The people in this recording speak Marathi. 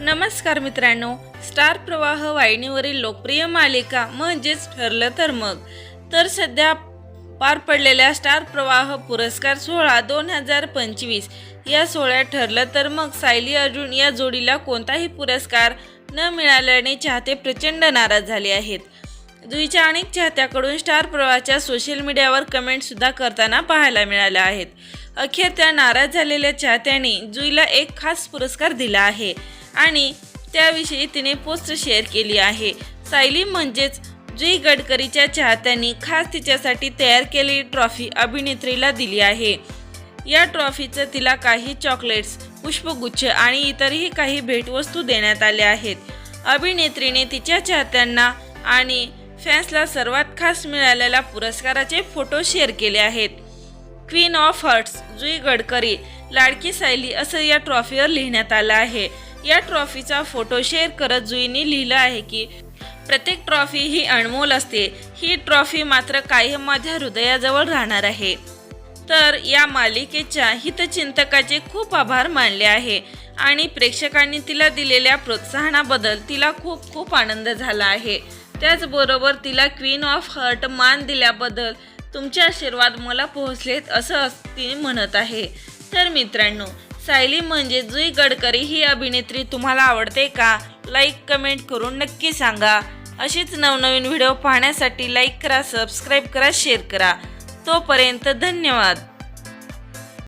नमस्कार मित्रांनो स्टार प्रवाह वाहिनीवरील लोकप्रिय मालिका म्हणजेच ठरलं तर मग. तर सध्या पार पडलेल्या स्टार प्रवाह पुरस्कार सोहळा दोन हजार पंचवीस. या सोहळ्यात ठरलं तर मग सायली अर्जुन या जोडीला कोणताही पुरस्कार न मिळाल्याने चाहते प्रचंड नाराज झाले आहेत. जुईच्या अनेक चाहत्याकडून स्टार प्रवाहच्या सोशल मीडियावर कमेंटसुद्धा करताना पाहायला मिळाल्या आहेत. अखेर त्या नाराज झालेल्या चाहत्यांनी जुईला एक खास पुरस्कार दिला आहे. आणि त्याविषयी तिने पोस्ट शेअर केली आहे. सायली म्हणजेच जुई गडकरीच्या चाहत्यांनी खास तिच्यासाठी तयार केलेली ट्रॉफी अभिनेत्रीला दिली आहे. या ट्रॉफीचं तिला काही चॉकलेट्स पुष्पगुच्छ आणि इतरही काही भेटवस्तू देण्यात आल्या आहेत. अभिनेत्रीने तिच्या चाहत्यांना आणि फॅन्सला सर्वात खास मिळालेल्या पुरस्काराचे फोटो शेअर केले आहेत. Queen of hearts Jui Gadkari लाडकी सायली असं या ट्रॉफीवर लिहिण्यात आलं आहे. या ट्रॉफीचा फोटो शेअर करत जुईने लिहिलं आहे की प्रत्येक ट्रॉफी ही अनमोल असते. ही ट्रॉफी मात्र कायम माझ्या हृदयाजवळ राहणार आहे. तर या मालिकेच्या हितचिंतकाचे खूप आभार मानले आहे आणि प्रेक्षकांनी तिला दिलेल्या प्रोत्साहनाबद्दल तिला खूप खूप आनंद झाला आहे. त्याचबरोबर तिला क्वीन ऑफ हर्ट मान दिल्याबद्दल तुमचे आशीर्वाद मला पोहोचलेत असं तिने म्हणत आहे. तर मित्रांनो सायली म्हणजे जुई गडकरी ही अभिनेत्री तुम्हाला आवडते का? लाईक कमेंट करून नक्की सांगा. अशीच नवनवीन व्हिडिओ पाहण्यासाठी लाईक करा सबस्क्राईब करा शेअर करा. तोपर्यंत धन्यवाद.